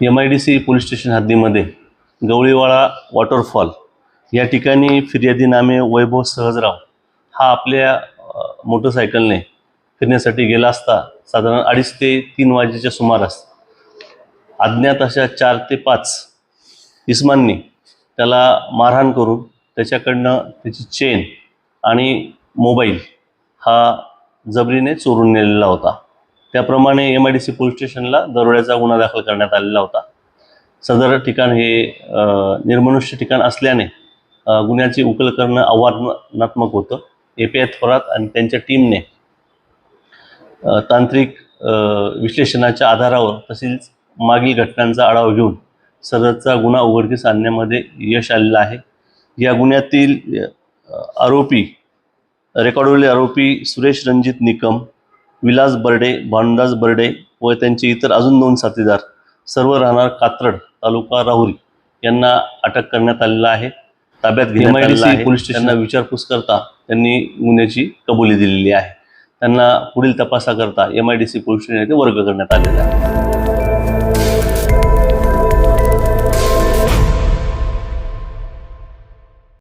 M I D C police station हद्दीमध्ये गवळीवाळा waterfall या ठिकाणी फिर्यादी नामे वैभव सहजराव हा आपल्या मोटरसायकलने फिरण्यासाठी गेला असता साधारण अडीच ते तीन वाजेच्या सुमारास अज्ञात अशा चार ते पाच इस्मांनी त्याला मारहाण करून त्याच्याकडनं त्याची चेन आणि मोबाईल हा जबरीने चोरून नेलेला होता. त्याप्रमाणे M I D C police स्टेशनला दरोड्याचा गुन्हा दाखल करण्यात आलेला होता. सदर ठिकाण हे निर्मनुष्य ठिकाण असल्याने गुन्ह्याची उकल करणं आव्हानात्मक होतं. ए पी आय थोरात आणि त्यांच्या टीमने तांत्रिक विश्लेषणाच्या आधारावर तसेच मागील घटनांचा आढावा घेऊन सदरचा गुन्हा उघडकीस आणण्यामध्ये यश आलेलं आहे. या गुन्ह्यातील आरोपी रेकॉर्डवरील आरोपी सुरेश रणजित निकम विलास बर्डे भानुदास बर्डे व त्यांचे इतर अजून दोन साथीदार सर्व राहणार कात्रड तालुका राहुरी यांना अटक करण्यात आलेला आहे. ताब्यात घेण्यात पोलीस स्टेशनला विचारपूस करता त्यांनी गुन्ह्याची कबुली दिलेली आहे. त्यांना पुढील तपासाकरता M I D C police station येथे वर्ग करण्यात आलेला आहे.